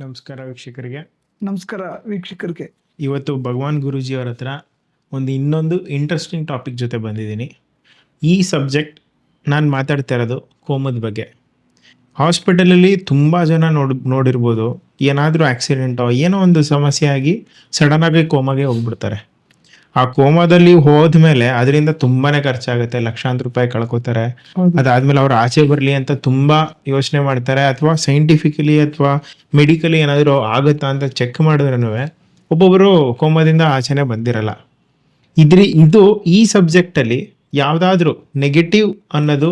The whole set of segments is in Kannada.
ನಮಸ್ಕಾರ ವೀಕ್ಷಕರಿಗೆ. ನಮಸ್ಕಾರ ವೀಕ್ಷಕರಿಗೆ. ಇವತ್ತು ಭಗವಾನ್ ಗುರೂಜಿ ಅವರ ಹತ್ರ ಒಂದು ಇನ್ನೊಂದು ಇಂಟ್ರೆಸ್ಟಿಂಗ್ ಟಾಪಿಕ್ ಜೊತೆ ಬಂದಿದ್ದೀನಿ. ಈ ಸಬ್ಜೆಕ್ಟ್ ನಾನು ಮಾತಾಡ್ತಾ ಇರೋದು ಕೋಮದ ಬಗ್ಗೆ. ಹಾಸ್ಪಿಟಲಲ್ಲಿ ತುಂಬ ಜನ ನೋಡ್ ನೋಡಿರ್ಬೋದು ಏನಾದರೂ ಆಕ್ಸಿಡೆಂಟೋ ಏನೋ ಒಂದು ಸಮಸ್ಯೆ ಆಗಿ ಸಡನ್ನಾಗಿ ಕೋಮಾಗೆ ಹೋಗ್ಬಿಡ್ತಾರೆ. ಆ ಕೋಮಾದಲ್ಲಿ ಹೋದ್ಮೇಲೆ ಅದರಿಂದ ತುಂಬಾನೇ ಖರ್ಚಾಗುತ್ತೆ. ಲಕ್ಷಾಂತರ ರೂಪಾಯಿ ಕಳ್ಕೊತಾರೆ. ಅದಾದ್ಮೇಲೆ ಅವ್ರು ಆಚೆ ಬರಲಿ ಅಂತ ತುಂಬಾ ಯೋಚನೆ ಮಾಡ್ತಾರೆ. ಅಥವಾ ಸೈಂಟಿಫಿಕಲಿ ಅಥವಾ ಮೆಡಿಕಲಿ ಏನಾದರೂ ಆಗುತ್ತಾ ಅಂತ ಚೆಕ್ ಮಾಡಿದ್ರೂ ಒಬ್ಬೊಬ್ಬರು ಕೋಮಾದಿಂದ ಆಚೆನೆ ಬಂದಿರಲ್ಲ. ಇದ್ರಿ ಇದು ಈ ಸಬ್ಜೆಕ್ಟಲ್ಲಿ ಯಾವುದಾದ್ರೂ ನೆಗೆಟಿವ್ ಅನ್ನೋದು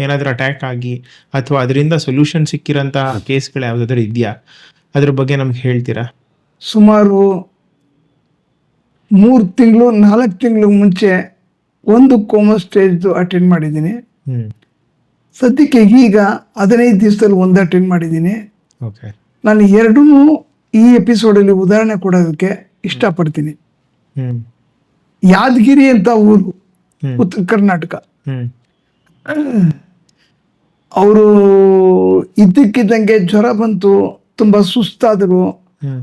ಏನಾದರೂ ಅಟ್ಯಾಕ್ ಆಗಿ ಅಥವಾ ಅದರಿಂದ ಸೊಲ್ಯೂಷನ್ ಸಿಕ್ಕಿರೋಂಥ ಕೇಸ್ಗಳು ಯಾವುದಾದ್ರೂ ಇದೆಯಾ? ಅದ್ರ ಬಗ್ಗೆ ನಮ್ಗೆ ಹೇಳ್ತೀರಾ? ಸುಮಾರು ಮೂರು ತಿಂಗಳು ನಾಲ್ಕು ತಿಂಗಳು ಮುಂಚೆ ಒಂದು ಕೋಮ ಸ್ಟೇಜ್ದು ಅಟೆಂಡ್ ಮಾಡಿದ್ದೀನಿ. ಸದ್ಯಕ್ಕೆ ಈಗ ಹದಿನೈದು ದಿವಸದಲ್ಲಿ ಒಂದು ಅಟೆಂಡ್ ಮಾಡಿದ್ದೀನಿ. ನಾನು ಎರಡೂ ಈ ಎಪಿಸೋಡಲ್ಲಿ ಉದಾಹರಣೆ ಕೊಡೋದಕ್ಕೆ ಇಷ್ಟಪಡ್ತೀನಿ. ಯಾದಗಿರಿ ಅಂತ ಊರು ಉತ್ತರ ಕರ್ನಾಟಕ. ಅವರು ಇದ್ದಕ್ಕಿದ್ದಂಗೆ ಜ್ವರ ಬಂತು ತುಂಬ ಸುಸ್ತಾದರು.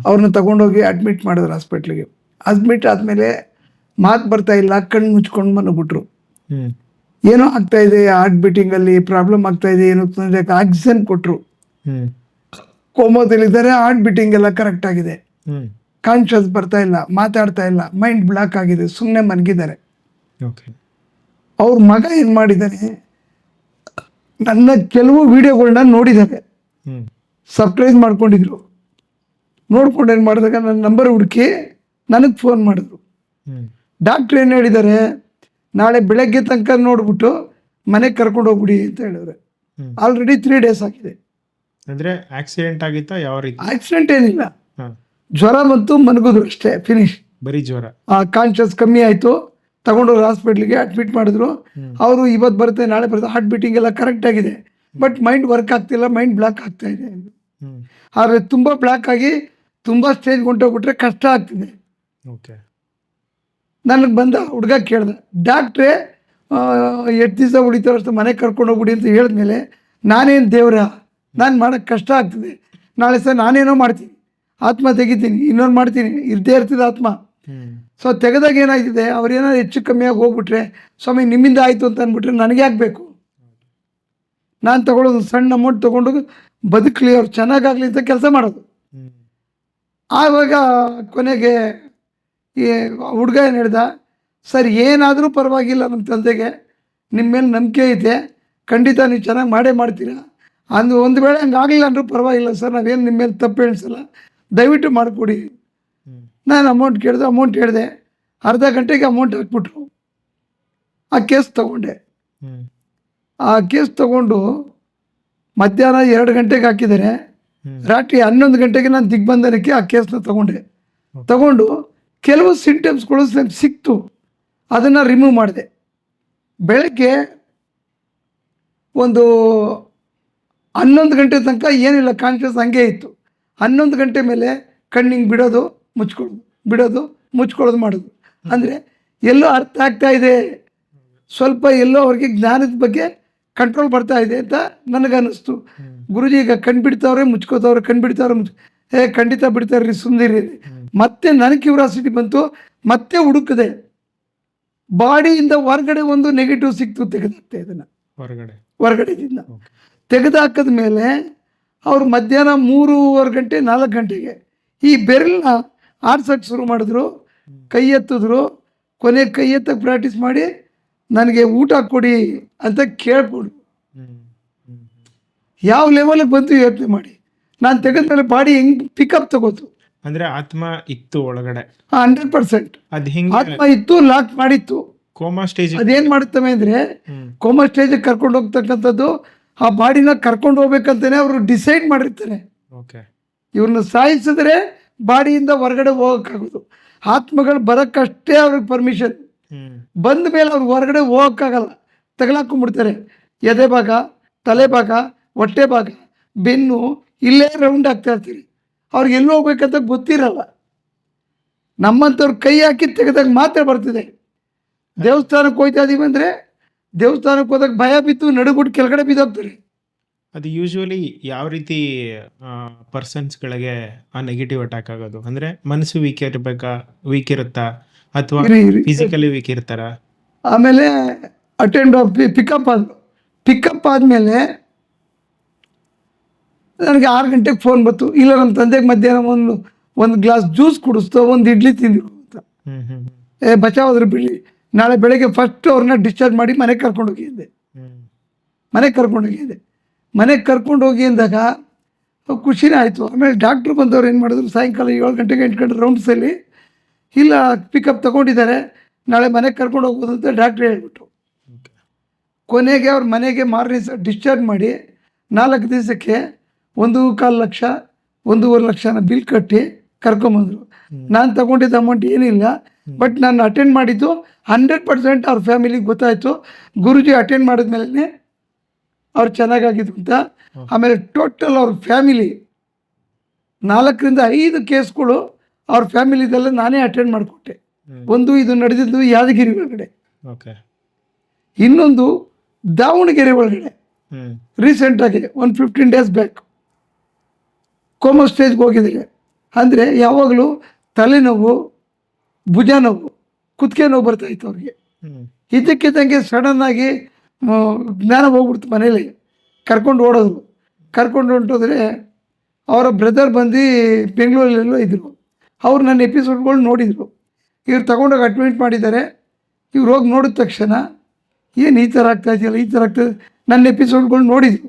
ಅವ್ರನ್ನ ತಗೊಂಡೋಗಿ ಅಡ್ಮಿಟ್ ಮಾಡಿದ್ರು ಹಾಸ್ಪಿಟ್ಲಿಗೆ ಅಡ್ಮಿಟ್ ಆದಮೇಲೆ ಮಾತು ಬರ್ತಾ ಇಲ್ಲ ಕಣ್ಣು ಮುಚ್ಕೊಂಡು ಹ್ಮ್. ಏನೋ ಆಗ್ತಾ ಇದೆ ಹಾರ್ಟ್ ಬೀಟಿಂಗಲ್ಲಿ ಪ್ರಾಬ್ಲಮ್ ಆಗ್ತಾ ಇದೆ ಏನೋ ತೊಂದರೆ ಆಕ್ಸಿಜನ್ ಕೊಟ್ಟರು ಕೋಮೋದಲ್ಲಿ ಕೋಮೋದಲ್ಲಿದ್ದಾರೆ ಹಾರ್ಟ್ ಬೀಟಿಂಗ್ ಎಲ್ಲ ಕರೆಕ್ಟ್ ಆಗಿದೆ. ಕಾನ್ಶಿಯಸ್ ಕಾನ್ಷಿಯಸ್ ಬರ್ತಾ ಇಲ್ಲ ಮಾತಾಡ್ತಾ ಇಲ್ಲ ಮೈಂಡ್ ಬ್ಲಾಕ್ ಆಗಿದೆ ಸುಮ್ಮನೆ ಮನಗಿದ್ದಾರೆ ಅವ್ರ ಮಗ ಏನು ಮಾಡಿದ್ದಾನೆ? ನನ್ನ ಕೆಲವು ವಿಡಿಯೋಗಳನ್ನ ನೋಡಿದ್ದಾರೆ ಸರ್ಪ್ರೈಸ್ ಮಾಡ್ಕೊಂಡಿದ್ರು. ನೋಡ್ಕೊಂಡು ಏನು ಮಾಡಿದಾಗ ನನ್ನ ನಂಬರ್ ಹುಡುಕಿ ನನಗೆ ಫೋನ್ ಮಾಡಿದ್ರು. ಡಾಕ್ಟ್ರ್ ಏನು ಹೇಳಿದ್ದಾರೆ ನಾಳೆ ಬೆಳಗ್ಗೆ ತನಕ ನೋಡ್ಬಿಟ್ಟು ಮನೆಗೆ ಕರ್ಕೊಂಡು ಹೋಗ್ಬಿಡಿ ಅಂತ ಹೇಳಿದ್ರೆ. ಆಲ್ರೆಡಿ ತ್ರೀ ಡೇಸ್ ಆಗಿದೆ. ಅಂದ್ರೆ ಆಕ್ಸಿಡೆಂಟ್ ಆಗಿತ್ತಾ ಯಾವ ರೀತಿ? ಆಕ್ಸಿಡೆಂಟ್ ಏನಿಲ್ಲ. ಜ್ವರ ಬಂತು ಮಲಗಿದ್ರು ಅಷ್ಟೇ ಫಿನಿಶ್ ಬರೀ ಜ್ವರ. ಕಾನ್ಶಿಯಸ್ ಕಮ್ಮಿ ಆಯಿತು. ತಗೊಂಡೋಗಿ ಹಾಸ್ಪಿಟ್ಲಿಗೆ ಅಡ್ಮಿಟ್ ಮಾಡಿದ್ರು. ಅವರು ಇವತ್ತು ಬರುತ್ತೆ ನಾಳೆ ಬರುತ್ತೆ ಹಾರ್ಟ್ ಬೀಟಿಂಗ್ ಎಲ್ಲ ಕರೆಕ್ಟ್ ಆಗಿದೆ. ಬಟ್ ಮೈಂಡ್ ವರ್ಕ್ ಆಗ್ತಿಲ್ಲ ಮೈಂಡ್ ಬ್ಲಾಕ್ ಆಗ್ತಾ ಇದೆ. ಆದರೆ ತುಂಬ ಬ್ಲಾಕ್ ಆಗಿ ತುಂಬ ಸ್ಟೇಜ್ ಹೊಂಟೋಗ್ಬಿಟ್ರೆ ಕಷ್ಟ ಆಗ್ತಿದೆ. ಓಕೆ. ನನಗೆ ಬಂದ ಹುಡುಗ ಕೇಳ್ದೆ ಡಾಕ್ಟ್ರೇ ಎಷ್ಟು ದಿವಸ ಉಳಿತಾರೋ ಅಷ್ಟು ಮನೆಗೆ ಕರ್ಕೊಂಡು ಹೋಗ್ಬಿಡಿ ಅಂತ ಹೇಳಿದ್ಮೇಲೆ ನಾನೇನು ದೇವ್ರ? ನಾನು ಮಾಡೋಕ್ಕೆ ಕಷ್ಟ ಆಗ್ತದೆ. ನಾಳೆ ಸರ್ ನಾನೇನೋ ಮಾಡ್ತೀನಿ. ಆತ್ಮ ತೆಗಿತೀನಿ ಇನ್ನೊಂದು ಮಾಡ್ತೀನಿ. ಇದ್ದೇ ಇರ್ತದೆ ಆತ್ಮ. ಸೊ ತೆಗೆದಾಗ ಏನಾಗಿದೆ ಅವ್ರೇನಾದ್ರು ಹೆಚ್ಚು ಕಮ್ಮಿಯಾಗಿ ಹೋಗ್ಬಿಟ್ರೆ ಸ್ವಾಮಿ ನಿಮ್ಮಿಂದ ಆಯಿತು ಅಂತ ಅಂದ್ಬಿಟ್ರೆ ನನಗೆ ಆಗಬೇಕು ನಾನು ತಗೊಳ್ಳೋದು ಸಣ್ಣ ಅಮೌಂಟ್ ತೊಗೊಂಡು ಬದುಕಲಿ ಅವ್ರು ಚೆನ್ನಾಗಾಗಲಿ ಅಂತ ಕೆಲಸ ಮಾಡೋದು. ಆವಾಗ ಕೊನೆಗೆ ಈ ಹುಡುಗ ಏನು ಹೇಳ್ದ? ಸರ್ ಏನಾದರೂ ಪರವಾಗಿಲ್ಲ ನಮ್ಮ ತಂದೆಗೆ. ನಿಮ್ಮ ಮೇಲೆ ನಂಬಿಕೆ ಐತೆ ಖಂಡಿತ ನೀವು ಚೆನ್ನಾಗಿ ಮಾಡೇ ಮಾಡ್ತೀರಾ? ಅಂದು ಒಂದು ವೇಳೆ ಹಂಗೆ ಆಗಲಿಲ್ಲ ಅಂದರೂ ಪರವಾಗಿಲ್ಲ ಸರ್. ನಾವೇನು ನಿಮ್ಮ ಮೇಲೆ ತಪ್ಪು ಹೇಳಿಸಲ್ಲ. ದಯವಿಟ್ಟು ಮಾಡಿಕೊಡಿ. ನಾನು ಅಮೌಂಟ್ ಕೇಳಿದೆ ಅಮೌಂಟ್ ಹೇಳಿದೆ. ಅರ್ಧ ಗಂಟೆಗೆ ಅಮೌಂಟ್ ಹಾಕ್ಬಿಟ್ರು. ಆ ಕೇಸ್ ತೊಗೊಂಡೆ. ಆ ಕೇಸ್ ತೊಗೊಂಡು ಮಧ್ಯಾಹ್ನ ಎರಡು ಗಂಟೆಗೆ ಹಾಕಿದ್ದಾರೆ. ರಾತ್ರಿ ಹನ್ನೊಂದು ಗಂಟೆಗೆ ನಾನು ದಿಗ್ಬಂಧನಕ್ಕೆ ಆ ಕೇಸನ್ನ ತಗೊಂಡೆ. ತಗೊಂಡು ಕೆಲವು ಸಿಂಟಮ್ಸ್ಗಳು ನನಗೆ ಸಿಕ್ತು. ಅದನ್ನು ರಿಮೂವ್ ಮಾಡಿದೆ. ಬೆಳಗ್ಗೆ ಒಂದು ಹನ್ನೊಂದು ಗಂಟೆ ತನಕ ಏನಿಲ್ಲ ಕಾನ್ಷಿಯಸ್ ಹಂಗೆ ಇತ್ತು. ಹನ್ನೊಂದು ಗಂಟೆ ಮೇಲೆ ಕಣ್ಣಿಂಗೆ ಬಿಡೋದು ಮುಚ್ಕೊಳ್ಳೋದು ಬಿಡೋದು ಮುಚ್ಕೊಳ್ಳೋದು ಮಾಡೋದು. ಅಂದರೆ ಎಲ್ಲೋ ಅರ್ಥ ಆಗ್ತಾ ಇದೆ. ಸ್ವಲ್ಪ ಎಲ್ಲೋ ಅವ್ರಿಗೆ ಜ್ಞಾನದ ಬಗ್ಗೆ ಕಂಟ್ರೋಲ್ ಬರ್ತಾ ಇದೆ ಅಂತ ನನಗನ್ನಿಸ್ತು. ಗುರುಜಿ ಈಗ ಕಣ್ಬಿಡ್ತಾವ್ರೆ ಮುಚ್ಕೋತಾವ್ರೆ ಮುಚ್ಕೋ ಬಿಡ್ತಾವ್ರೆ ಮುಚ್ ಏ ಖಂಡಿತ ಬಿಡ್ತಾರ್ರಿ ಸುಂದಿರಿ. ಮತ್ತೆ ನನಗೆ ಕ್ಯೂರಾಸಿಟಿ ಬಂತು ಮತ್ತೆ ಹುಡುಕಿದೆ. ಬಾಡಿಯಿಂದ ಹೊರಗಡೆ ಒಂದು ನೆಗೆಟಿವ್ ಸಿಕ್ತು ತೆಗೆದಾಕ್ತೆ ಇದನ್ನು ಹೊರಗಡೆ. ಹೊರಗಡೆದಿಂದ ತೆಗೆದಾಕದ ಮೇಲೆ ಅವ್ರು ಮಧ್ಯಾಹ್ನ ಮೂರುವರೆ ಗಂಟೆ ನಾಲ್ಕು ಗಂಟೆಗೆ ಈ ಬೆರಳನ್ನ ಆಡ್ಸೋಕ್ಕೆ ಶುರು ಮಾಡಿದ್ರು ಕೈ ಎತ್ತಿದ್ರು ಕೊನೆ ಕೈ ಎತ್ತಕ್ಕೆ ಪ್ರಾಕ್ಟೀಸ್ ಮಾಡಿ ನನಗೆ ಊಟ ಕೊಡಿ ಅಂತ ಕೇಳ್ಕೊಡು. ಯಾವ ಲೆವೆಲಿಗೆ ಬಂತು ಯೋಚನೆ ಮಾಡಿ. ನಾನು ತೆಗೆದ್ಮೇಲೆ ಬಾಡಿ ಹೆಂಗ್ ಪಿಕಪ್ ತಗೋತು ಅಂದ್ರೆ ಆತ್ಮ ಇತ್ತು ಒಳಗಡೆ. ಹಂಡ್ರೆಡ್ ಪರ್ಸೆಂಟ್ ಅದ್ ಹೆಂಗೆ ಆತ್ಮ ಇತ್ತು ಲಾಕ್ ಮಾಡಿತ್ತು. ಕೋಮಾ ಸ್ಟೇಜ್ ಅದೇನ್ ಮಾಡುತ್ತವೆ ಅಂದ್ರೆ ಕೋಮಾ ಸ್ಟೇಜ್ ಕರ್ಕೊಂಡು ಹೋಗ್ತಕ್ಕಂಥದ್ದು ಆ ಬಾಡಿನ ಕರ್ಕೊಂಡು ಹೋಗ್ಬೇಕಂತಾನೆ ಅವರು ಡಿಸೈಡ್ ಮಾಡಿರ್ತಾರೆ. ಓಕೆ ಇವ್ರನ್ನ ಸಾಯಿಸಿದ್ರೆ ಬಾಡಿಯಿಂದ ಹೊರಗಡೆ ಹೋಗೋಕ್ಕಾಗೋದು. ಆತ್ಮಗಳು ಬರೋಕ್ಕಷ್ಟೇ ಅವ್ರಿಗೆ ಪರ್ಮಿಷನ್ ಬಂದ ಮೇಲೆ ಅವ್ರು ಹೊರಗಡೆ ಹೋಗೋಕ್ಕಾಗಲ್ಲ. ತಗಲಾಕೊಂಡ್ಬಿಡ್ತಾರೆ. ಎದೆ ಭಾಗ ತಲೆ ಭಾಗ ಹೊಟ್ಟೆ ಭಾಗ ಬೆನ್ನು ಇಲ್ಲೇ ರೌಂಡ್ ಆಗ್ತಾ ಇರ್ತೀರಿ. ಅವ್ರಿಗೆ ಎಲ್ಲಿ ಹೋಗ್ಬೇಕಂತ ಗೊತ್ತಿರಲ್ಲ. ನಮ್ಮಂಥವ್ರು ಕೈ ಹಾಕಿ ತೆಗೆದಾಗ ಮಾತ್ರ ಬರ್ತಿದೆ. ದೇವಸ್ಥಾನಕ್ಕೆ ಹೋಯ್ತಾ ಇದೀವಿ ಅಂದರೆ ದೇವಸ್ಥಾನಕ್ಕೆ ಹೋದಾಗ ಭಯ ಬಿತ್ತು ನಡುಗುಟ್ಟು ಕೆಳಗಡೆ ಬಿದ್ದೋಗ್ತಾರೆ. ಅದು ಯೂಶುವಲಿ ಯಾವ ರೀತಿ ಪರ್ಸನ್ಸ್ಗಳಿಗೆ ಆ ನೆಗೆಟಿವ್ ಅಟ್ಯಾಕ್ ಆಗೋದು? ಅಂದರೆ ಮನಸ್ಸು ವೀಕ್ ಇರಬೇಕಾ? ವೀಕ್ ಇರುತ್ತಾ? ಅಥವಾ ಫಿಸಿಕಲಿ ವೀಕ್ ಇರ್ತಾರ? ಆಮೇಲೆ ಅಟೆಂಡ್ ಪಿಕಪ್ ಆದ ಪಿಕಪ್ ಆದಮೇಲೆ ನನಗೆ ಆರು ಗಂಟೆಗೆ ಫೋನ್ ಬಂತು. ಇಲ್ಲ ನಮ್ಮ ತಂದೆಗೆ ಮಧ್ಯಾಹ್ನ ಒಂದು ಒಂದು ಗ್ಲಾಸ್ ಜ್ಯೂಸ್ ಕುಡಿಸ್ತೋ ಒಂದು ಇಡ್ಲಿ ತಿಂದಿರು ಅಂತ. ಏ ಬಚಾವಾದ್ರು ಬಿಡಿ ನಾಳೆ ಬೆಳಗ್ಗೆ ಫಸ್ಟ್ ಅವ್ರನ್ನ ಡಿಸ್ಚಾರ್ಜ್ ಮಾಡಿ ಮನೆಗೆ ಕರ್ಕೊಂಡು ಹೋಗಿದ್ದೆ ಹ್ಮ್. ಮನೆಗೆ ಕರ್ಕೊಂಡು ಹೋಗಿದ್ದೆ ಮನೆಗೆ ಕರ್ಕೊಂಡು ಹೋಗಿ ಅಂದಾಗ ಖುಷಿನೇ ಆಯಿತು. ಆಮೇಲೆ ಡಾಕ್ಟ್ರು ಬಂದವ್ರು ಏನು ಮಾಡಿದ್ರು? ಸಾಯಂಕಾಲ ಏಳು ಗಂಟೆಗೆ ಎಂಟು ಗಂಟೆ ರೌಂಡ್ಸಲ್ಲಿ ಇಲ್ಲ ಪಿಕಪ್ ತೊಗೊಂಡಿದ್ದಾರೆ. ನಾಳೆ ಮನೆಗೆ ಕರ್ಕೊಂಡು ಹೋಗ್ಬೋದು ಅಂತ ಡಾಕ್ಟ್ರು ಹೇಳ್ಬಿಟ್ರು. ಓಕೆ ಕೊನೆಗೆ ಅವ್ರ ಮನೆಗೆ ಮಾರನೇ ದಿವಸ ಡಿಸ್ಚಾರ್ಜ್ ಮಾಡಿ ನಾಲ್ಕು ದಿವಸಕ್ಕೆ ಒಂದು ಕಾಲು ಲಕ್ಷ ಒಂದೂವರೆ ಲಕ್ಷನ ಬಿಲ್ ಕಟ್ಟಿ ಕರ್ಕೊಂಬಂದರು. ನಾನು ತಗೊಂಡಿದ್ದ ಅಮೌಂಟ್ ಏನಿಲ್ಲ ಬಟ್ ನಾನು ಅಟೆಂಡ್ ಮಾಡಿದ್ದು ಹಂಡ್ರೆಡ್ ಪರ್ಸೆಂಟ್ ಅವ್ರ ಫ್ಯಾಮಿಲಿಗೆ ಗೊತ್ತಾಯಿತು. ಗುರುಜಿ ಅಟೆಂಡ್ ಮಾಡಿದ್ಮೇಲೆ ಅವ್ರು ಚೆನ್ನಾಗಾಗಿದ್ದು ಅಂತ. ಆಮೇಲೆ ಟೋಟಲ್ ಅವ್ರ ಫ್ಯಾಮಿಲಿ ನಾಲ್ಕರಿಂದ ಐದು ಕೇಸ್ಗಳು ಅವ್ರ ಫ್ಯಾಮಿಲಿದೆಲ್ಲ ನಾನೇ ಅಟೆಂಡ್ ಮಾಡಿಕೊಟ್ಟೆ. ಒಂದು ಇದು ನಡೆದಿದ್ದು ಯಾದಗಿರಿ ಒಳಗಡೆ. ಇನ್ನೊಂದು ದಾವಣಗೆರೆ ಒಳಗಡೆ. ರೀಸೆಂಟಾಗಿ ಒಂದು ಫಿಫ್ಟೀನ್ ಡೇಸ್ ಬ್ಯಾಕ್ ಕೋಮೋ ಸ್ಟೇಜ್ಗೆ ಹೋಗಿದ್ದೀವಿ ಅಂದರೆ ಯಾವಾಗಲೂ ತಲೆನೋವು ಭುಜ ನೋವು ಕುತ್ತಿಗೆ ನೋವು ಬರ್ತಾಯಿತ್ತು ಅವ್ರಿಗೆ. ಇದ್ದಕ್ಕಿದ್ದಂಗೆ ಸಡನ್ನಾಗಿ ಜ್ಞಾನ ಹೋಗ್ಬಿಡ್ತು ಮನೇಲಿ. ಕರ್ಕೊಂಡು ಓಡೋದು ಕರ್ಕೊಂಡು ಹೊಂಟೋದ್ರೆ ಅವರ ಬ್ರದರ್ ಬಂದು ಬೆಂಗಳೂರಲ್ಲೆಲ್ಲೋ ಇದ್ದರು ಅವ್ರು ನನ್ನ ಎಪಿಸೋಡ್ಗಳು ನೋಡಿದರು. ಇವ್ರು ತಗೊಂಡೋಗಿ ಅಡ್ಮಿಟ್ ಮಾಡಿದ್ದಾರೆ. ಇವ್ರು ಹೋಗಿ ನೋಡಿದ ತಕ್ಷಣ ಏನು ಈ ಥರ ಆಗ್ತಾ ಇದೆಯಲ್ಲ ಈ ಥರ ಆಗ್ತದೆ ನನ್ನ ಎಪಿಸೋಡ್ಗಳು ನೋಡಿದ್ರು.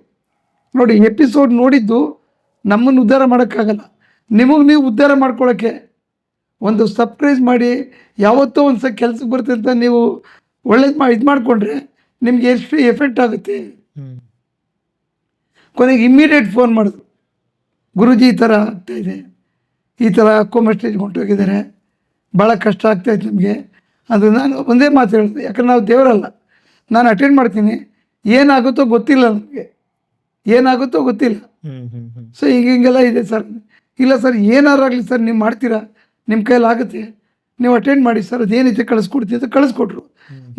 ನೋಡಿ ಎಪಿಸೋಡ್ ನೋಡಿದ್ದು ನಮ್ಮನ್ನು ಉದ್ಧಾರ ಮಾಡೋಕ್ಕಾಗಲ್ಲ. ನಿಮಗೆ ನೀವು ಉದ್ಧಾರ ಮಾಡ್ಕೊಳ್ಳೋಕ್ಕೆ ಒಂದು ಸರ್ಪ್ರೈಸ್ ಮಾಡಿ ಯಾವತ್ತೋ ಒಂದು ಸಲ ಕೆಲ್ಸಕ್ಕೆ ಬರುತ್ತೆ ಅಂತ ನೀವು ಒಳ್ಳೇದು ಮಾ ಇದು ಮಾಡಿಕೊಂಡ್ರೆ ನಿಮ್ಗೆ ಎಷ್ಟು ಎಫೆಕ್ಟ್ ಆಗುತ್ತೆ. ಕೊನೆಗೆ ಇಮ್ಮಿಡಿಯೇಟ್ ಫೋನ್ ಮಾಡಿದ್ರು ಗುರುಜಿ ಈ ಥರ ಆಗ್ತಾ ಇದೆ. ಈ ಥರ ಕೋಮ ಸ್ಟೇಜ್ಗೆ ಹೊಂಟೋಗಿದ್ದಾರೆ. ಭಾಳ ಕಷ್ಟ ಆಗ್ತಾಯಿತ್ತು ನಮಗೆ. ಅದು ನಾನು ಒಂದೇ ಮಾತು ಹೇಳಿದೆ ಯಾಕಂದ್ರೆ ನಾವು ದೇವರಲ್ಲ. ನಾನು ಅಟೆಂಡ್ ಮಾಡ್ತೀನಿ. ಏನಾಗುತ್ತೋ ಗೊತ್ತಿಲ್ಲ ನಮಗೆ. ಏನಾಗುತ್ತೋ ಗೊತ್ತಿಲ್ಲ. ಸೊ ಈಗ ಹಿಂಗೆಲ್ಲ ಇದೆ ಸರ್. ಇಲ್ಲ ಸರ್ ಏನಾರಾಗಲಿ ಆಗಲಿ ಸರ್ ನೀವು ಮಾಡ್ತೀರಾ? ನಿಮ್ಮ ಕೈಯಲ್ಲಿ ಆಗುತ್ತೆ. ನೀವು ಅಟೆಂಡ್ ಮಾಡಿ ಸರ್ ಅದೇನೈತೆ ಕಳಿಸ್ಕೊಡ್ತೀವಿ ಅಂತ ಕಳಿಸ್ಕೊಟ್ರು.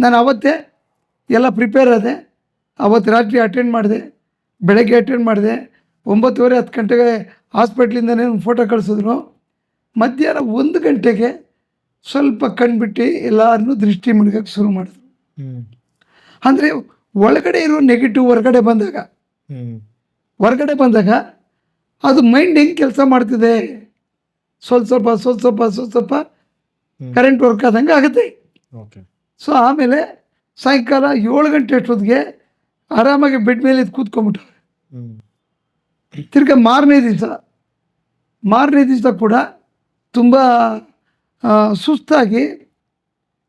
ನಾನು ಅವತ್ತೇ ಎಲ್ಲ ಪ್ರಿಪೇರ್ ಆದೆ. ಅವತ್ತು ರಾತ್ರಿ ಅಟೆಂಡ್ ಮಾಡಿದೆ. ಬೆಳಗ್ಗೆ ಅಟೆಂಡ್ ಮಾಡಿದೆ. ಒಂಬತ್ತುವರೆ ಹತ್ತು ಗಂಟೆಗೆ ಹಾಸ್ಪಿಟ್ಲಿಂದನೇ ಒಂದು ಫೋಟೋ ಕಳಿಸಿದ್ರು. ಮಧ್ಯಾಹ್ನ ಒಂದು ಗಂಟೆಗೆ ಸ್ವಲ್ಪ ಕಣ್ಬಿಟ್ಟು ಎಲ್ಲರನ್ನೂ ದೃಷ್ಟಿ ಮುಳುಗಕ್ಕೆ ಶುರು ಮಾಡಿದ್ರು. ಅಂದರೆ ಒಳಗಡೆ ಇರೋ ನೆಗೆಟಿವ್ ಹೊರಗಡೆ ಬಂದಾಗ ಹೊರಗಡೆ ಬಂದಾಗ ಅದು ಮೈಂಡ್ ಹೆಂಗೆ ಕೆಲಸ ಮಾಡ್ತಿದೆ? ಸ್ವಲ್ಪ ಸ್ವಲ್ಪ ಸ್ವಲ್ಪ ಸ್ವಲ್ಪ ಸ್ವಲ್ಪ ಸ್ವಲ್ಪ ಕರೆಂಟ್ ವರ್ಕ್ ಆದಂಗೆ ಆಗುತ್ತೆ. ಓಕೆ ಸೊ ಆಮೇಲೆ ಸಾಯಂಕಾಲ ಏಳು ಗಂಟೆ ಅಷ್ಟೊತ್ತಿಗೆ ಆರಾಮಾಗಿ ಬೆಡ್ ಮೇಲೆ ಇದು ಕೂತ್ಕೊಂಬಿಟ್ಟವ್ರೆ ತಿರ್ಗ ಮಾರನೇ ದಿವಸ ಮಾರನೇ ದಿವಸ ಕೂಡ ತುಂಬ ಸುಸ್ತಾಗಿ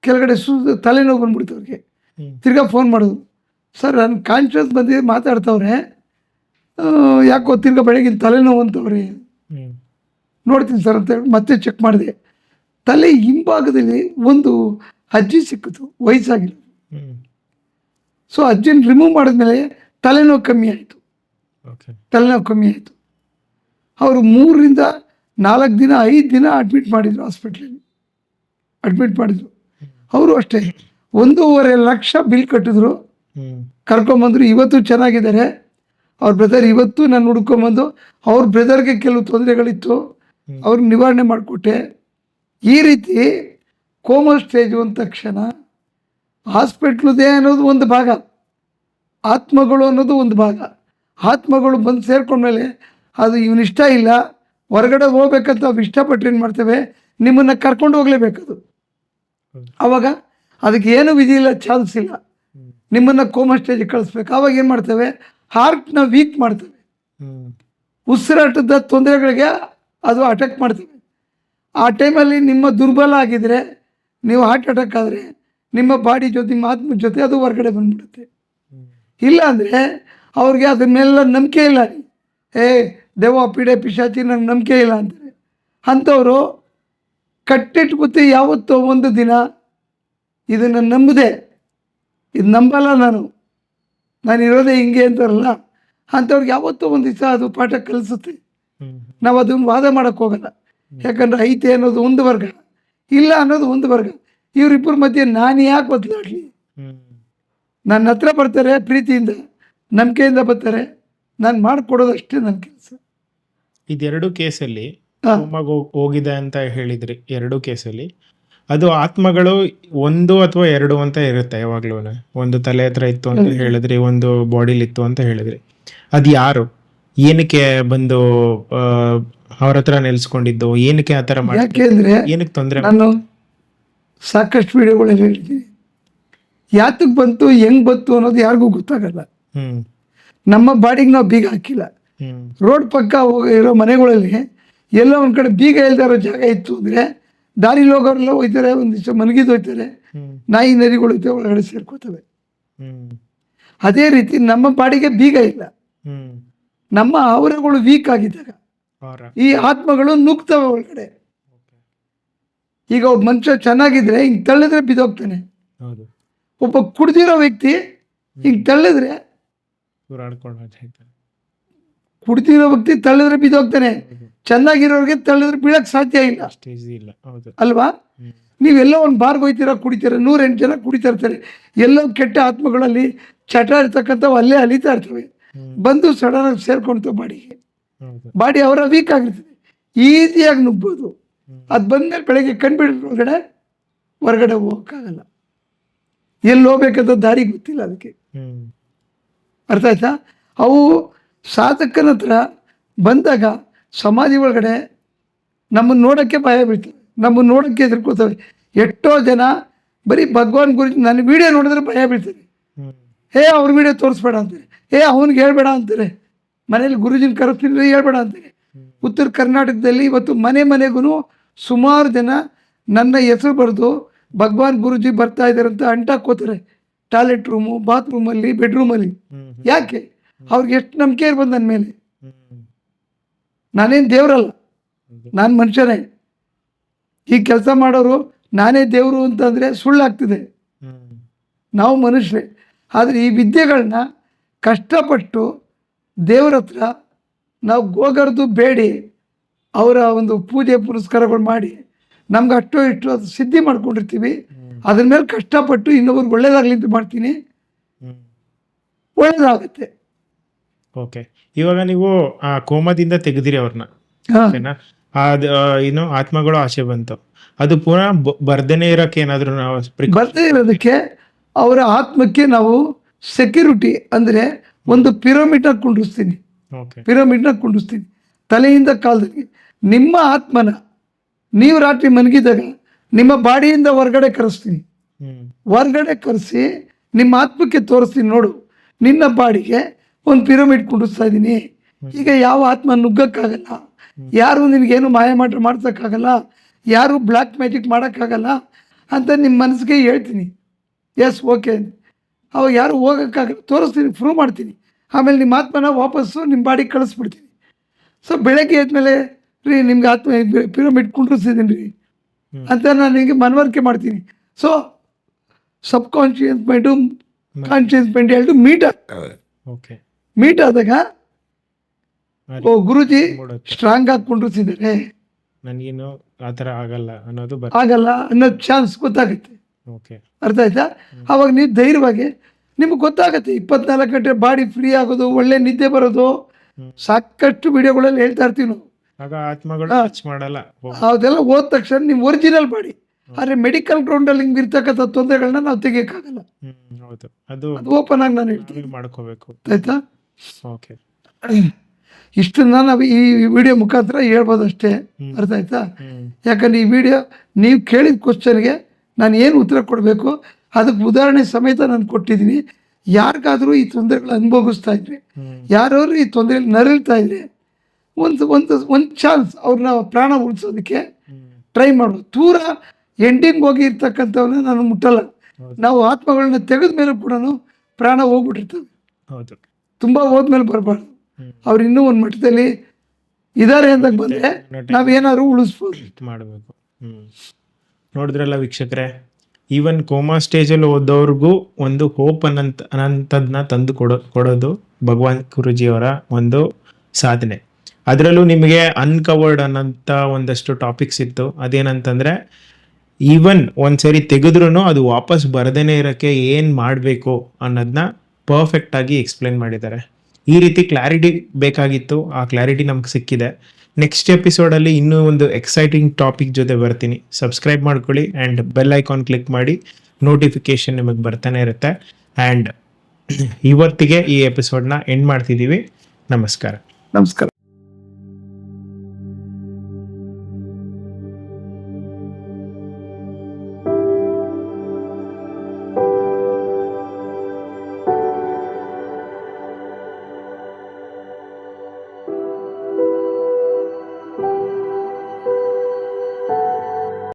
ಕೆಳಗಡೆ ಸು ತಲೆನೋವು ಬಂದ್ಬಿಡ್ತು ಅವ್ರಿಗೆ. ತಿರ್ಗಾ ಫೋನ್ ಮಾಡೋದು. ಸರ್ ನನ್ನ ಕಾನ್ಷಿಯಸ್ ಬಂದು ಮಾತಾಡ್ತವ್ರೆ. ಯಾಕೋ ತಿರ್ಗಾ ಬೆಳಗಿನ ತಲೆನೋವು ಅಂತವ್ರಿ ನೋಡ್ತೀನಿ ಸರ್ ಅಂತ ಹೇಳಿ ಮತ್ತೆ ಚೆಕ್ ಮಾಡಿದೆ. ತಲೆ ಹಿಂಭಾಗದಲ್ಲಿ ಒಂದು ಅಜ್ಜಿ ಸಿಕ್ಕಿತು ವಯಸ್ಸಾಗಿಲ್ಲ. ಸೊ ಅಜ್ಜಿನ ರಿಮೂವ್ ಮಾಡಿದ್ಮೇಲೆ ತಲೆನೋವು ಕಮ್ಮಿ ಆಯಿತು. ತಲೆನೋವು ಕಮ್ಮಿ ಆಯಿತು. ಅವರು ಮೂರರಿಂದ ನಾಲ್ಕು ದಿನ ಐದು ದಿನ ಅಡ್ಮಿಟ್ ಮಾಡಿದರು ಹಾಸ್ಪಿಟ್ಲಲ್ಲಿ ಅಡ್ಮಿಟ್ ಮಾಡಿದರು. ಅವರು ಅಷ್ಟೇ. ಒಂದೂವರೆ ಲಕ್ಷ ಬಿಲ್ ಕಟ್ಟಿದ್ರು. ಕರ್ಕೊಂಡ್ಬಂದ್ರು ಕರ್ಕೊಂಬಂದರು ಇವತ್ತು ಚೆನ್ನಾಗಿದ್ದಾರೆ. ಅವ್ರ ಬ್ರದರ್ ಇವತ್ತು ನಾನು ಹುಡ್ಕೊಂಬಂದು ಅವ್ರ ಬ್ರದರ್ಗೆ ಕೆಲವು ತೊಂದರೆಗಳಿತ್ತು. ಅವ್ರ ಅವ್ರಿಗೆ ನಿವಾರಣೆ ಮಾಡಿಕೊಟ್ಟೆ. ಈ ರೀತಿ ಕೋಮ ಸ್ಟೇಜ್ ಅಂದ ತಕ್ಷಣ ಹಾಸ್ಪಿಟ್ಲದೇ ಅನ್ನೋದು ಒಂದು ಭಾಗ. ಆತ್ಮಗಳು ಅನ್ನೋದು ಒಂದು ಭಾಗ. ಆತ್ಮಗಳು ಬಂದು ಸೇರ್ಕೊಂಡ್ಮೇಲೆ ಅದು ಇವನಿಷ್ಟ ಇಲ್ಲ. ಹೊರಗಡೆ ಹೋಗ್ಬೇಕಂತ ನಾವು ಇಷ್ಟಪಟ್ಟು ಏನು ಮಾಡ್ತೇವೆ? ನಿಮ್ಮನ್ನು ಕರ್ಕೊಂಡು ಹೋಗಲೇಬೇಕದು ಅವಾಗ ಆವಾಗ ಅದಕ್ಕೆ ಏನು ವಿಧಿ ಇಲ್ಲ ಚಾನ್ಸ್ ಇಲ್ಲ. ನಿಮ್ಮನ್ನು ಕೋಮ ಸ್ಟೇಜಿಗೆ ಕಳಿಸ್ಬೇಕು. ಅವಾಗ ಏನು ಮಾಡ್ತೇವೆ? ಹಾರ್ಟ್ನ ವೀಕ್ ಮಾಡ್ತೇವೆ ಉಸಿರಾಟದ ತೊಂದರೆಗಳಿಗೆ ಅದು ಅಟ್ಯಾಕ್ ಮಾಡ್ತೇವೆ ಆ ಟೈಮಲ್ಲಿ ನಿಮ್ಮ ದುರ್ಬಲ ಆಗಿದ್ರೆ ನೀವು ಹಾರ್ಟ್ ಅಟ್ಯಾಕ್ ಆದರೆ ನಿಮ್ಮ ಬಾಡಿ ಜೊತೆ ನಿಮ್ಮ ಆತ್ಮ ಜೊತೆ ಅದು ಹೊರಗಡೆ ಬಂದ್ಬಿಡುತ್ತೆ. ಹ್ಮ್. ಇಲ್ಲ ಅಂದರೆ ಅವ್ರಿಗೆ ಅದ್ರ ಮೇಲೆಲ್ಲ ನಂಬಿಕೆ ಇಲ್ಲ. ಏ ದೇವ ಪೀಡೆ ಪಿಶಾಚಿ ನಂಗೆ ನಂಬಿಕೆ ಇಲ್ಲ ಅಂತಾರೆ. ಅಂಥವರು ಕಟ್ಟಿಟ್ಬಿಟ್ಟು ಯಾವತ್ತೋ ಒಂದು ದಿನ ಇದನ್ನು ನಂಬದೆ ಇದು ನಂಬಲ್ಲ ನಾನು. ನಾನು ಇರೋದೇ ಹಿಂಗೆ ಅಂತಾರಲ್ಲ ಅಂಥವ್ರಿಗೆ ಯಾವತ್ತೂ ಒಂದು ದಿವಸ ಅದು ಪಾಠ ಕಲಿಸುತ್ತೆ. ನಾವು ಅದನ್ನು ವಾದ ಮಾಡೋಕ್ಕೆ ಹೋಗಲ್ಲ. ಯಾಕಂದ್ರೆ ಐತೆ ಅನ್ನೋದು ಒಂದು ವರ್ಗ ಇಲ್ಲ ಅನ್ನೋದು ಒಂದು ವರ್ಗ. ಇವರಿಬ್ಬರ ಮಧ್ಯೆ ನಾನು ಯಾಕೆ ಬದಲಾಡಲಿ ನನ್ನ ಹತ್ರ ಬರ್ತಾರೆ ಪ್ರೀತಿಯಿಂದ ನಂಬಿಕೆಯಿಂದ ಬರ್ತಾರೆ ನಾನು ಮಾಡಿಕೊಡೋದಷ್ಟೇ ನನ್ನ ಕೆಲಸ. ಇದೆರಡು ಕೇಸಲ್ಲಿ ಹೋಗಿದೆ ಅಂತ ಹೇಳಿದ್ರಿ ಎರಡು ಕೇಸಲ್ಲಿ. ಅದು ಆತ್ಮಗಳು ಒಂದು ಅಥವಾ ಎರಡು ಅಂತ ಇರುತ್ತೆ ಯಾವಾಗ್ಲೂ ಒಂದು ತಲೆ ಹತ್ರ ಇತ್ತು ಅಂತ ಹೇಳಿದ್ರಿ ಒಂದು ಬಾಡಿಲಿ ಇತ್ತು ಅಂತ ಹೇಳಿದ್ರಿ. ಅದು ಯಾರು? ಏನಕ್ಕೆ ಬಂದು ಅವ್ರ ಹತ್ರ ನೆಲೆಸ್ಕೊಂಡಿದ್ದು? ಏನಕ್ಕೆ ಆ ಥರ ಮಾಡಿ ಯಾಕೆಂದರೆ ಏನಕ್ಕೆ ತೊಂದರೆ ನಾನು ಸಾಕಷ್ಟು ವಿಡಿಯೋಗಳಲ್ಲಿ ಹೇಳಿದ್ದೀನಿ. ಯಾತಕ್ಕೆ ಬಂತು ಹೆಂಗ್ ಬಂತು ಅನ್ನೋದು ಯಾರಿಗೂ ಗೊತ್ತಾಗಲ್ಲ. ಹ್ಮ್. ನಮ್ಮ ಬಾಡಿಗೆ ನಾವು ಬೀಗ ಹಾಕಿಲ್ಲ. ರೋಡ್ ಪಕ್ಕ ಹೋಗಿರೋ ಮನೆಗಳಲ್ಲಿ ಎಲ್ಲೋ ಒಂದ್ ಕಡೆ ಬೀಗ ಇಲ್ದೇ ಇರೋ ಜಾಗ ಇತ್ತು ಅಂದರೆ ದಾರಿಲಿ ಹೋಗೋರೆಲ್ಲ ಹೋಯ್ತಾರೆ ಒಂದಿಷ್ಟು ಮಲಗಿದ್ ಹೋಯ್ತಾರೆ ನಾಯಿ ನರಿಗಳು ಹೋಯ್ತವೆ ಒಳಗಡೆ ಸೇರ್ಕೋತವೆ. ಹ್ಮ್. ಅದೇ ರೀತಿ ನಮ್ಮ ಬಾಡಿಗೆ ಬೀಗ ಇಲ್ಲ. ನಮ್ಮ ಅವರಗಳು ವೀಕ್ ಆಗಿದ್ದಾಗ ಈ ಆತ್ಮಗಳು ನುಗ್ತವೆ ಒಳಗಡೆ. ಈಗ ಒಬ್ಬ ಮನುಷ್ಯ ಚೆನ್ನಾಗಿದ್ರೆ ಹಿಂಗೆ ತಳ್ಳಿದ್ರೆ ಬಿದ್ದೋಗ್ತಾನೆ. ಒಬ್ಬ ಕುಡ್ದಿರೋ ವ್ಯಕ್ತಿ ಹಿಂಗೆ ತಳ್ಳಿದ್ರೆ ಕುಡ್ದಿರೋ ವ್ಯಕ್ತಿ ತಳ್ಳಿದ್ರೆ ಬಿದ್ದೋಗ್ತಾನೆ. ಚೆನ್ನಾಗಿರೋರಿಗೆ ತಳ್ಳಿದ್ರೆ ಬೀಳಕ್ ಸಾಧ್ಯ ಇಲ್ಲ. ಇಲ್ಲ ಹೌದು. ಅಲ್ವಾ? ನೀವೆಲ್ಲ ಒಂದು ಬಾರ್ಗೆ ಹೋಯ್ತೀರ ಕುಡಿತೀರ ನೂರೆಂಟು ಜನ ಕುಡಿತಾ ಇರ್ತಾರೆ. ಎಲ್ಲೋ ಕೆಟ್ಟ ಆತ್ಮಗಳಲ್ಲಿ ಚಟ ಇರ್ತಕ್ಕಂಥವು ಅಲ್ಲೇ ಅಲಿತಾ ಇರ್ತವೆ. ಬಂದು ಸಡನ್ ಆಗಿ ಸೇರ್ಕೊಂಡ್ತವೆ ಬಾಡಿಗೆ. ಬಾಡಿ ಅವರ ವೀಕ್ ಆಗಿರ್ತದೆ. ಈಸಿಯಾಗಿ ನುಗ್ಬೋದು. ಅದು ಬಂದ್ಮೇಲೆ ಬೆಳಗ್ಗೆ ಕಣ್ಬಿಡ್ರ ಒಳಗಡೆ ಹೊರಗಡೆ ಹೋಗೋಕ್ಕಾಗಲ್ಲ. ಎಲ್ಲಿ ಹೋಗ್ಬೇಕಂತ ದಾರಿ ಗೊತ್ತಿಲ್ಲ ಅದಕ್ಕೆ. ಅರ್ಥ ಆಯ್ತಾ? ಅವು ಸಾಧಕನ ಹತ್ರ ಬಂದಾಗ ಸಮಾಧಿ ಒಳಗಡೆ ನಮ್ಮನ್ನು ನೋಡೋಕ್ಕೆ ಭಯ ಬೀಳ್ತದೆ. ನಮ್ಮನ್ನು ನೋಡೋಕ್ಕೆ ಹೆದರ್ಕೋತವೆ ಎಷ್ಟೋ ಜನ ಬರೀ ಭಗವಾನ್ ಗುರುಜಿ ನನ್ನ ವಿಡಿಯೋ ನೋಡಿದ್ರೆ ಭಯ ಬೀಳ್ತಾರೆ ಹೇ ಏ ಅವ್ರ ವಿಡಿಯೋ ತೋರಿಸ್ಬೇಡ ಅಂತಾರೆ. ಏ ಅವನಿಗೆ ಹೇಳ್ಬೇಡ ಅಂತಾರೆ. ಮನೇಲಿ ಗುರುಜಿನ ಕರೆಸ್ತಿದ್ರೆ ಹೇಳ್ಬೇಡ ಅಂತಾರೆ. ಉತ್ತರ ಕರ್ನಾಟಕದಲ್ಲಿ ಇವತ್ತು ಮನೆ ಮನೆಗೂ ಸುಮಾರು ಜನ ನನ್ನ ಹೆಸರು ಬರೆದು ಭಗವಾನ್ ಗುರುಜಿ ಬರ್ತಾ ಇದ್ದಾರೆ ಅಂತ ಅಂಟಾಕೋತಾರೆ ಟಾಯ್ಲೆಟ್ ರೂಮು ಬಾತ್ರೂಮಲ್ಲಿ ಬೆಡ್ರೂಮಲ್ಲಿ. ಯಾಕೆ? ಅವ್ರಿಗೆ ಎಷ್ಟು ನಂಬಿಕೆ ಇರ್ಬೋದು ನನ್ನ ಮೇಲೆ. ನಾನೇನು ದೇವರಲ್ಲ. ನಾನು ಮನುಷ್ಯನೇ. ಈ ಕೆಲಸ ಮಾಡೋರು ನಾನೇ ದೇವರು ಅಂತಂದರೆ ಸುಳ್ಳಾಗ್ತಿದೆ. ನಾವು ಮನುಷ್ಯರೇ. ಆದರೆ ಈ ವಿದ್ಯೆಗಳನ್ನ ಕಷ್ಟಪಟ್ಟು ದೇವ್ರ ಹತ್ರ ನಾವು ಗೋಗರ್ದು ಬೇಡಿ. ಅವರ ಒಂದು ಪೂಜೆ ಪುರಸ್ಕಾರಗಳು ಮಾಡಿ. ನಮ್ಗೆ ಅಷ್ಟು ಇಷ್ಟು ಅದು ಸಿದ್ಧಿ ಮಾಡ್ಕೊಂಡಿರ್ತೀವಿ. ಅದ್ರ ಮೇಲೆ ಕಷ್ಟಪಟ್ಟು ಇನ್ನೊಬ್ರಿಗೆ ಒಳ್ಳೇದಾಗಲಿ ಅಂತ ಮಾಡ್ತೀನಿ. ಒಳ್ಳೇದಾಗುತ್ತೆ. ಓಕೆ ಇವಾಗ ನೀವು ಆ ಕೋಮದಿಂದ ತೆಗೆದಿರಿ ಅವ್ರನ್ನ ಓಕೆನಾ? ಅದ್ ಏನು ಆತ್ಮಗಳು ಆಸೆ ಬಂತು. ಅದು ಪುನಃ ಬರ್ದೇನೆ ಇರಕ್ಕೆ ಏನಾದ್ರು ನಾವು ಬರ್ದೇ ಇರೋದಕ್ಕೆ ಅವರ ಆತ್ಮಕ್ಕೆ ನಾವು ಸೆಕ್ಯೂರಿಟಿ ಅಂದರೆ ಒಂದು ಪಿರಮಿಡ್ನ ಕುಂಡಿಸ್ತೀನಿ ಓಕೆ ಪಿರಮಿಡ್ನ ಕುಂಡಿಸ್ತೀನಿ ತಲೆಯಿಂದ ಕಾಲದಲ್ಲಿ ನಿಮ್ಮ ಆತ್ಮನ ನೀವು ರಾತ್ರಿ ಮಲಗಿದಾಗ ನಿಮ್ಮ ಬಾಡಿಯಿಂದ ಹೊರಗಡೆ ಕರೆಸ್ತೀನಿ. ಹೊರಗಡೆ ಕರೆಸಿ ನಿಮ್ಮ ಆತ್ಮಕ್ಕೆ ತೋರಿಸ್ತೀನಿ ನೋಡು. ನಿನ್ನ ಬಾಡಿಗೆ ಒಂದು ಪಿರಮಿಡ್ ಕುಂಡಿಸ್ತಾ ಇದ್ದೀನಿ. ಈಗ ಯಾವ ಆತ್ಮ ನುಗ್ಗಕ್ಕಾಗಲ್ಲ ಯಾರು ನಿನಗೇನು ಮಾಡ್ರೆ ಮಾಡ್ಸೋಕ್ಕಾಗಲ್ಲ ಯಾರು ಬ್ಲ್ಯಾಕ್ ಮ್ಯಾಜಿಕ್ ಮಾಡೋಕ್ಕಾಗಲ್ಲ ಅಂತ ನಿಮ್ಮ ಮನಸ್ಸಿಗೆ ಹೇಳ್ತೀನಿ. ಎಸ್ ಓಕೆ ಅವಾಗ ಯಾರು ಹೋಗೋಕ್ಕಾಗಲ್ಲ ತೋರಿಸ್ತೀನಿ ಪ್ರೂವ್ ಮಾಡ್ತೀನಿ. ಆಮೇಲೆ ನಿಮ್ಮ ಆತ್ಮನ ವಾಪಸ್ಸು ನಿಮ್ಮ ಬಾಡಿಗೆ ಕಳಿಸ್ಬಿಡ್ತೀನಿ. ಸೊ ಬೆಳಗ್ಗೆ ಎದ್ಮೇಲೆ ರೀ ನಿಮ್ಗೆ ಆತ್ಮ ಪಿರಮಿಡ್ ಕುಂಡ್ರಿಸಿದ್ದೀನಿ ರೀ ಅಂತ ನಾನು ನಿಮಗೆ ಮನವರಿಕೆ ಮಾಡ್ತೀನಿ. So subconscious mind conscious mind ಎರಡು ಮೀಟ್ ಓಕೆ ಮೀಟ್ ಆದಾಗ ಓ ಗುರುಜಿ ಸ್ಟ್ರಾಂಗ್ ಆಗಿ ಕುಂಡ್ರಿಸಿದ್ದಾರೆ. ನನಗೇನು ಆ ಥರ ಆಗಲ್ಲ ಅನ್ನೋದು ಆಗಲ್ಲ ಅನ್ನೋ ಚಾನ್ಸ್ ಗೊತ್ತಾಗುತ್ತೆ. ಓಕೆ. ಅರ್ಥ ಆಯ್ತಾ? ಅವಾಗ ನೀವು ಧೈರ್ಯವಾಗಿ ನಿಮ್ಗೆ ಗೊತ್ತಾಗುತ್ತೆ ಇಪ್ಪತ್ನಾಲ್ಕು ಗಂಟೆ ಬಾಡಿ ಫ್ರೀ ಆಗೋದು ಒಳ್ಳೆ ನಿದ್ದೆ ಬರೋದು. ಸಾಕಷ್ಟು ವಿಡಿಯೋಗಳಲ್ಲಿ ಹೇಳ್ತಾ ಇರ್ತೀವಿ ನಾವು. ಮಾಡಲ್ಲ. ಅದೆಲ್ಲ ಹೋದ ತಕ್ಷಣ ನಿಮ್ಮ ಒರಿಜಿನಲ್ ಬಾಡಿ ಆದರೆ ಮೆಡಿಕಲ್ ಗ್ರೌಂಡಲ್ಲಿ ಹಿಂಗೆ ಇರ್ತಕ್ಕಂಥ ತೊಂದರೆಗಳನ್ನ ನಾವು ತೆಗಿಯೋಕ್ಕಾಗಲ್ಲ. ಹೌದು. ಅದು ಓಪನ್ ಆಗಿ ನಾನು ಹೇಳ್ತೀನಿ. ಮಾಡ್ಕೋಬೇಕು. ಆಯ್ತಾ? ಓಕೆ. ಇಷ್ಟನ್ನ ನಾವು ಈ ವಿಡಿಯೋ ಮುಖಾಂತರ ಹೇಳ್ಬೋದು ಅಷ್ಟೇ ಅರ್ಥ ಆಯ್ತಾ? ಯಾಕಂದ್ರೆ ಈ ವಿಡಿಯೋ ನೀವು ಕೇಳಿದ ಕ್ವಶನ್ಗೆ ನಾನು ಏನು ಉತ್ತರ ಕೊಡಬೇಕು ಅದಕ್ಕೆ ಉದಾಹರಣೆ ಸಮೇತ ನಾನು ಕೊಟ್ಟಿದ್ದೀನಿ. ಯಾರಿಗಾದರೂ ಈ ತೊಂದರೆಗಳು ಅನುಭವಿಸ್ತಾ ಇದ್ರೆ ಯಾರವರು ಯಾರಾದ್ರು ಈ ತೊಂದರೆಯಲ್ಲಿ ನರಳ್ತಾ ಇದ್ರೆ ಒಂದು ಒಂದು ಒಂದು ಚಾನ್ಸ್ ಅವ್ರನ್ನ ಪ್ರಾಣ ಉಳಿಸೋದಕ್ಕೆ ಟ್ರೈ ಮಾಡೋದು ದೂರ ಎಂಡಿಂಗ್ ಹೋಗಿ ಇರ್ತಕ್ಕಂಥವನ್ನ ನಾನು ಮುಟ್ಟಲ್ಲ. ನಾವು ಆತ್ಮಗಳನ್ನ ತೆಗೆದ ಮೇಲೆ ಕೂಡ ಪ್ರಾಣ ಹೋಗ್ಬಿಟ್ಟಿರ್ತದೆ. ಹೌದು. ತುಂಬ ಹೋದ್ಮೇಲೆ ಬರಬಾರ್ದು. ಅವ್ರು ಇನ್ನೂ ಒಂದು ಮಟ್ಟದಲ್ಲಿ ಇದ್ದಾರೆ ಅಂತ ಬಂದರೆ ನಾವೇನಾದ್ರು ಉಳಿಸ್ಬೋದು. ಮಾಡಬೇಕು ಹ್ಮ್. ನೋಡಿದ್ರಲ್ಲ ವೀಕ್ಷಕರೇ ಈವನ್ ಕೋಮಾ ಸ್ಟೇಜಲ್ಲಿ ಓದೋರ್ಗೂ ಒಂದು ಹೋಪ್ ಅನ್ನಂತ ಅನ್ನಂಥದ್ದನ್ನ ತಂದು ಕೊಡೋ ಕೊಡೋದು ಭಗವಾನ್ ಗುರುಜಿಯವರ ಒಂದು ಸಾಧನೆ. ಅದರಲ್ಲೂ ನಿಮಗೆ ಅನ್ಕವರ್ಡ್ ಅನ್ನೋಂಥ ಒಂದಷ್ಟು ಟಾಪಿಕ್ಸ್ ಇತ್ತು. ಅದೇನಂತಂದರೆ ಈವನ್ ಒಂದ್ಸರಿ ತೆಗೆದ್ರೂ ಅದು ವಾಪಸ್ ಬರದೇನೆ ಇರೋಕ್ಕೆ ಏನು ಮಾಡಬೇಕು ಅನ್ನೋದನ್ನ ಪರ್ಫೆಕ್ಟಾಗಿ ಎಕ್ಸ್ಪ್ಲೇನ್ ಮಾಡಿದ್ದಾರೆ. ಈ ರೀತಿ ಕ್ಲಾರಿಟಿ ಬೇಕಾಗಿತ್ತು, ಆ ಕ್ಲಾರಿಟಿ ನಮ್ಗೆ ಸಿಕ್ಕಿದೆ. ನೆಕ್ಸ್ಟ್ ಎಪಿಸೋಡಲ್ಲಿ ಇನ್ನೂ ಒಂದು ಎಕ್ಸೈಟಿಂಗ್ ಟಾಪಿಕ್ ಜೊತೆ ಬರ್ತೀನಿ. ಸಬ್ಸ್ಕ್ರೈಬ್ ಮಾಡ್ಕೊಳ್ಳಿ ಆ್ಯಂಡ್ ಬೆಲ್ ಐಕಾನ್ ಕ್ಲಿಕ್ ಮಾಡಿ ನೋಟಿಫಿಕೇಶನ್ ನಿಮಗೆ ಬರ್ತಾನೆ ಇರುತ್ತೆ. ಆ್ಯಂಡ್ ಇವತ್ತಿಗೆ ಈ ಎಪಿಸೋಡ್ನ ಎಂಡ್ ಮಾಡ್ತಿದ್ದೀವಿ ನಮಸ್ಕಾರ. ನಮಸ್ಕಾರ.